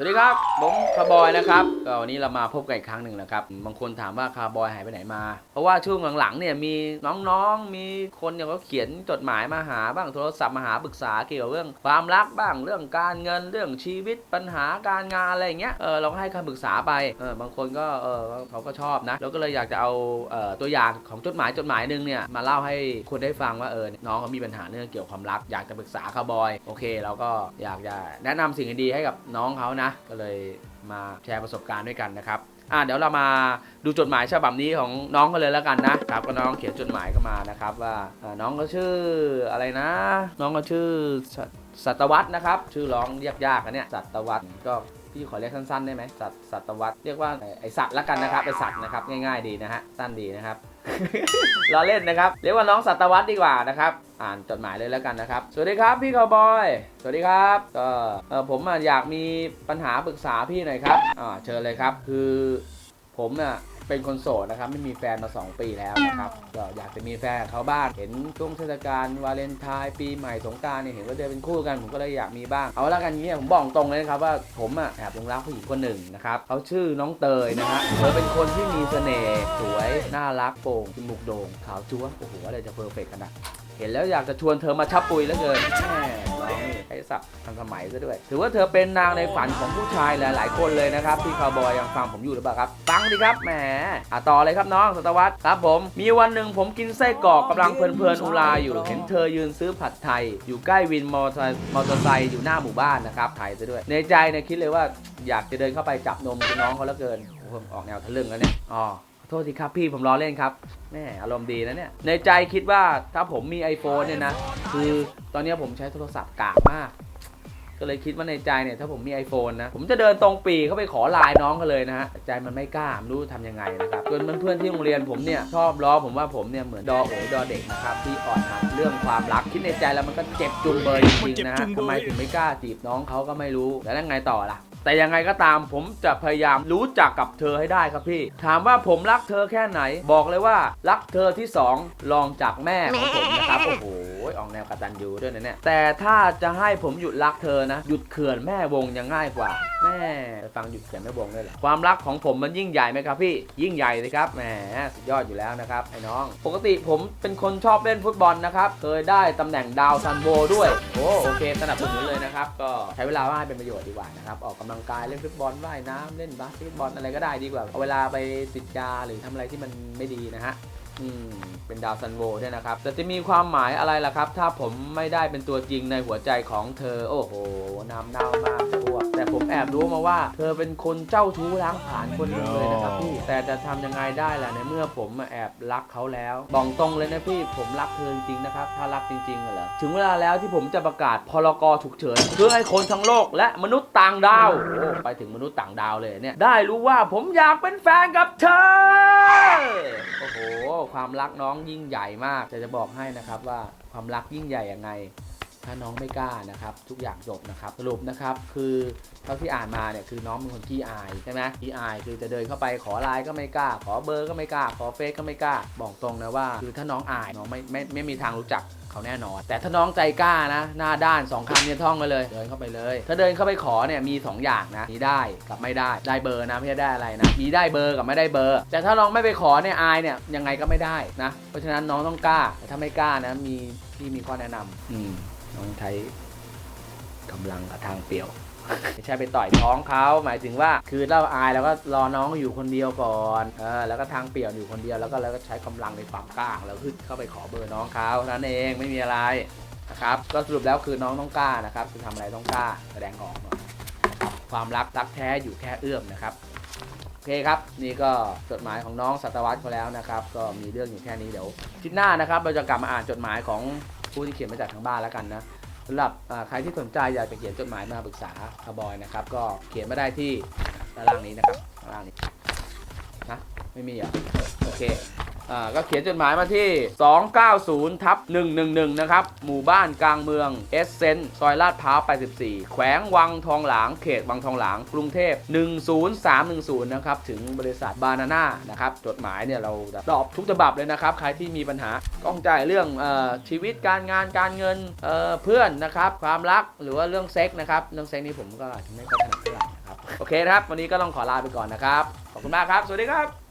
สวัสดีครับ ผมคาร์บอยนะครับก็วันนี้เรามาพบกันอีกครั้งหนึ่งนะครับ บางคนถามว่าคาร์บอยหายไปไหนมา เพราะว่าช่วงหลังๆเนี่ยมีน้องๆ มีคนเนี่ยเขาเขียนจดหมายมาหาบ้างโทรศัพท์มาหาปรึกษาเกี่ยวกับเรื่อง ความรักบ้างเรื่องการเงินเรื่องชีวิตปัญหาการงานอะไรอย่างเงี้ยเออเราก็ให้คำปรึกษาไปเออบางคนก็เออเขาก็ชอบนะเราก็เลยอยากจะเอาเอ่อตัวอย่างของจดหมายจดหมายหนึ่งเนี่ยมาเล่าให้คนได้ฟังว่าเออน้องเขามีปัญหาเรื่องเกี่ยวกับความรัก อยากจะปรึกษาคาร์บอยโอเคเราก็อยากจะแนะนำสิ่งดีๆให้กับน้องเขานะก็เลยมาแชร์ประสบการณ์ด้วยกันนะครับอะเดี๋ยวเรามาดูจดหมายฉบับนี้ของน้องกันเลยแล้วกันนะครับก็น้องเขียนจดหมายเข้ามานะครับ ว่าน้องก็ชื่ออะไรนะ น้องก็ชื่อสัตวัตนะครับ ชื่อร้องยากๆอันเนี้ยสัตวัตก็ พี่ขอเรียกสั้นๆได้ไหมสัตสัตวัตเรียกว่าไอสัตว์ละกันนะครับไอสัตว์นะครับง่ายๆดีนะฮะสั้นดีนะครับเราเล่นนะครับเรียกว่าน้องสัตวัตดีกว่านะครับ อ่านจดหมายเลยแล้วกันนะครับ สวัสดีครับพี่คาวบอย สวัสดีครับก็เออผมอะอยากมีปัญหาปรึกษาพี่หน่อยครับอ่าเชิญเลยครับคือผมน่ะ เป็นคนโสดนะครับไม่มีแฟนมา 2 ปีแล้วนะครับก็อยากจะมีแฟนกับเขาบ้างเห็นช่วงเทศกาลวาเลนไทน์ปีใหม่สงกรารเนี่ยเห็นว่าเดินเป็นคู่กันผมก็เลยอยากมีบ้างเอาละกันอย่างนี้ผมบอกตรงเลยนะครับว่าผมอะแอบหลงรักผู้หญิงคนหนึ่งนะครับเขาชื่อน้องเตยนะฮะเธอเป็นคนที่มีเสน่ห์สวยน่ารักโปร่งจมูกโด่งขาวจั๊วโอ้โหอะไรจะเพอร์เฟกต์ขนาดเห็นแล้วอยากจะชวนเธอมาชับปุยแล้วเกินแม่น้องนี่ใช้ ศัพท์ทันสมัยซะด้วย ถือว่าเธอเป็นนางในฝันของผู้ชายหลายๆ คนเลยนะครับที่คาวบอยยังฟังผมอยู่หรือเปล่าครับฟังดิครับแหมอะต่อเลยครับน้องสตวัตครับผม มีวันหนึ่งผมกินไส้กรอกกำลังเพลินๆอุราอยู่เห็นเธอยืนซื้อผัดไทย อยู่ใกล้วินมอเตอร์ไซค์มอเตอร์ไซค์อยู่หน้าหมู่บ้านนะครับไทยซะด้วย ในใจเนี่ยคิดเลยว่าอยากจะเดินเข้าไปจับนมคุณน้องเขาแล้วเกินโอ้โหออกแนวทะลึ่งแล้วเนี่ยอ๋อ โทษทีครับพี่ผมล้อเล่นครับแม่อารมณ์ดีนะเนี่ย ในใจคิดว่าถ้าผมมี iPhone เนี่ยนะ คือตอนนี้ผมใช้โทรศัพท์กากมาก ก็เลยคิดว่าในใจเนี่ยถ้าผมมี iPhone นะ ผมจะเดินตรงปรีเข้าไปขอไลน์น้องเขาเลยนะฮะแต่ใจมันไม่กล้าไม่รู้ทำยังไงนะครับจนเพื่อนๆที่โรงเรียนผมเนี่ยชอบล้อผมว่าผมเนี่ยเหมือนดอโอ๋ดอเด็กนะครับที่อ่อนหัดเรื่องความรักคิดในใจแล้วมันก็เจ็บจุงเบยจริงๆนะฮะทำไมถึงไม่กล้าจีบน้องเขาก็ไม่รู้แล้วยังไงต่อล่ะแต่ยังไงก็ตามผมจะพยายามรู้จักกับเธอให้ได้ครับพี่ ถามว่าผมรักเธอแค่ไหน บอกเลยว่า รักเธอที่สองรองจากแม่ของผมนะครับ โอ้โห ออกแนวกตัญญูด้วยนะเนี่ย แต่ถ้าจะให้ผมหยุดรักเธอนะ หยุดเขื่อนแม่วงยังง่ายกว่า แม่ฟังหยุดเขื่อนแม่วงได้เลยความรักของผมมันยิ่งใหญ่ไหมครับพี่ ยิ่งใหญ่เลยครับ แหมสุดยอดอยู่แล้วนะครับไอ้น้อง ปกติผมเป็นคนชอบเล่นฟุตบอลนะครับ เคยได้ตำแหน่งดาวซันโบด้วย โอ้โอเคสนับสนุนเลยนะครับ ก็ใช้เวลาว่างให้เป็นประโยชน์ดีกว่านะครับ ออกกำลังกายเล่นฟุตบอลว่ายน้ำเล่นบาสเกตบอลอะไรก็ได้ดีกว่า เอาเวลาไปติดยาหรือทำอะไรที่มันไม่ดีนะฮะ อืมเป็นดาวซันโวด้วยนะครับ แต่จะมีความหมายอะไรล่ะครับ ถ้าผมไม่ได้เป็นตัวจริงในหัวใจของเธอ โอ้โหน้ำเน่ามากพวกแต่ผมแอบรู้มาว่า เธอเป็นคนเจ้าชู้ล้างผลาญคนหนึ่งเลยนะครับพี่ แต่จะทำยังไงได้ล่ะในเมื่อผมมาแอบรักเขาแล้ว บอกตรงเลยนะพี่ผมรักเธอจริงๆนะครับ ถ้ารักจริงๆเหรอ ถึงเวลาแล้วที่ผมจะประกาศพรกฉุกเฉินเพื่อให้คนทั้งโลกและมนุษย์ต่างดาว โอ้ไปถึงมนุษย์ต่างดาวเลยเนี่ย ได้รู้ว่าผมอยากเป็นแฟนกับเธอ โอ้โห ความรักน้องยิ่งใหญ่มากแต่จะบอกให้นะครับว่าความรักยิ่งใหญ่ยังไง ถ้าน้องไม่กล้านะครับ ทุกอย่างจบนะครับสรุปนะครับคือเท่าที่อ่านมาเนี่ยคือน้องเป็นคนขี้อายใช่ไหมขี้อายคือจะเดินเข้าไปขอไลน์ก็ไม่กล้า ขอเบอร์ก็ไม่กล้า ขอเฟซก็ไม่กล้า บอกตรงนะว่า คือถ้าน้องอายน้องไม่ไม่ไม่มีทางรู้จักเขาแน่นอน แต่ถ้าน้องใจกล้านะ หน้าด้านสองคำเนี่ยท่องไปเลย เดินเข้าไปเลย ถ้าเดินเข้าไปขอเนี่ยมีสองอย่างนะมีได้กับไม่ได้ได้เบอร์นะไม่ใช่ได้อะไรนะมีได้เบอร์กับไม่ได้เบอร์ แต่ถ้าน้องไม่ไปขอเนี่ยอายเนี่ยยังไงก็ไม่ได้นะ เพราะฉะนั้นน้องต้องกล้าแต่ถ้าไม่กล้านะมีพี่มีข้อแนะนำอืม น้องใช้กำลังกับทางเปลี่ยวไม่ใช่ไปต่อยท้องเขาหมายถึงว่าคือเราอายแล้วก็รอน้องอยู่คนเดียวก่อนเออแล้วก็ทางเปลี่ยวอยู่คนเดียวแล้วก็แล้วก็ใช้กำลังในความกล้าแล้วขึ้นเข้าไปขอเบอร์น้องเขาเท่านั้นเองไม่มีอะไรนะครับก็สรุปแล้วคือน้องต้องกล้านะครับคือทำอะไรต้องกล้าแสดงออกหน่อยนะครับความรักรักแท้อยู่แค่เอื้อมนะครับโอเคครับ นี่ก็จดหมายของน้องสัตวัตเขาแล้วนะครับ ก็มีเรื่องอยู่แค่นี้เดี๋ยวทิศหน้านะครับ เราจะกลับมาอ่านจดหมายของผู้ที่เขียนมาจากทางบ้านแล้วกันนะ สำหรับใครที่สนใจอยากจะเขียนจดหมายมาปรึกษาคาร์บอยนะครับ ก็เขียนมาได้ที่ด้านล่างนี้นะครับด้านล่างนี้นะไม่มีเหรอะโอเค อ่าก็เขียนจดหมายมาที่ 290ทับ111 นะครับ หมู่บ้านกลางเมืองเอสเซนซอยลาดพร้าว 84 แขวงวังทองหลาง เขตวังทองหลาง กรุงเทพ 10310 นะครับ ถึงบริษัทบานาน่านะครับ จดหมายเนี่ยเราตอบทุกฉบับเลยนะครับ ใครที่มีปัญหาก้องใจเรื่องออชีวิตการงานการเงินเเพื่อนนะครับ ความรักหรือว่าเรื่องเซ็กนะครับ เรื่องเซ็กนี้ผมก็อาจจะไม่ค่อยถนัดเท่าไหร่นะครับ โอเคนะครับ วันนี้ก็ต้องขอลาไปก่อนนะครับ ขอบคุณมากครับ สวัสดีครับ